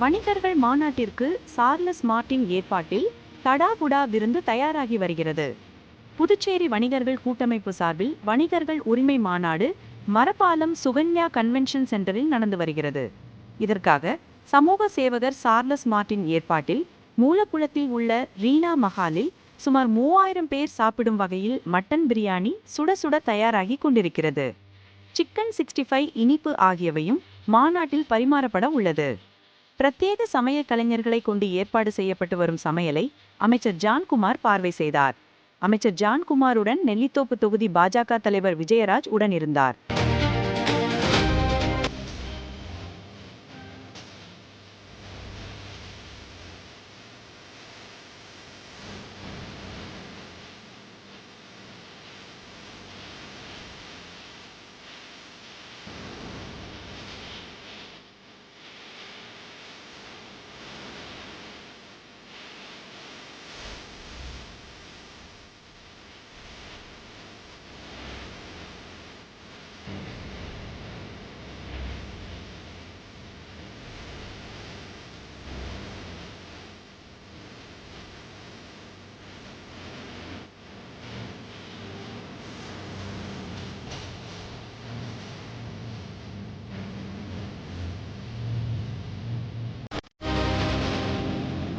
வணிகர்கள் மாநாட்டிற்கு Charles Martin ஏற்பாட்டில் தடாபுடா விருந்து தயாராகி வருகிறது. புதுச்சேரி வணிகர்கள் கூட்டமைப்பு சார்பில் வணிகர்கள் உரிமை மாநாடு மரப்பாலம் சுகன்யா கன்வென்ஷன் சென்டரில் நடந்து வருகிறது. இதற்காக சமூக சேவகர் சார்லஸ் மார்ட்டின் ஏற்பாட்டில் மூலக்குளத்தில் உள்ள ரீனா மஹாலில் சுமார் மூவாயிரம் பேர் சாப்பிடும் வகையில் மட்டன் பிரியாணி சுட சுட தயாராகி கொண்டிருக்கிறது. சிக்கன் சிக்ஸ்டி ஃபைவ் இனிப்பு ஆகியவையும் மாநாட்டில் பரிமாறப்பட உள்ளது. பிரத்யேக சமய கலைஞர்களை கொண்டு ஏற்பாடு செய்யப்பட்டு வரும் சமையலை அமைச்சர் ஜான்குமார் பார்வை செய்தார். அமைச்சர் ஜான்குமாருடன் நெல்லித்தோப்பு தொகுதி பாஜக தலைவர் விஜயராஜ் உடன் இருந்தார்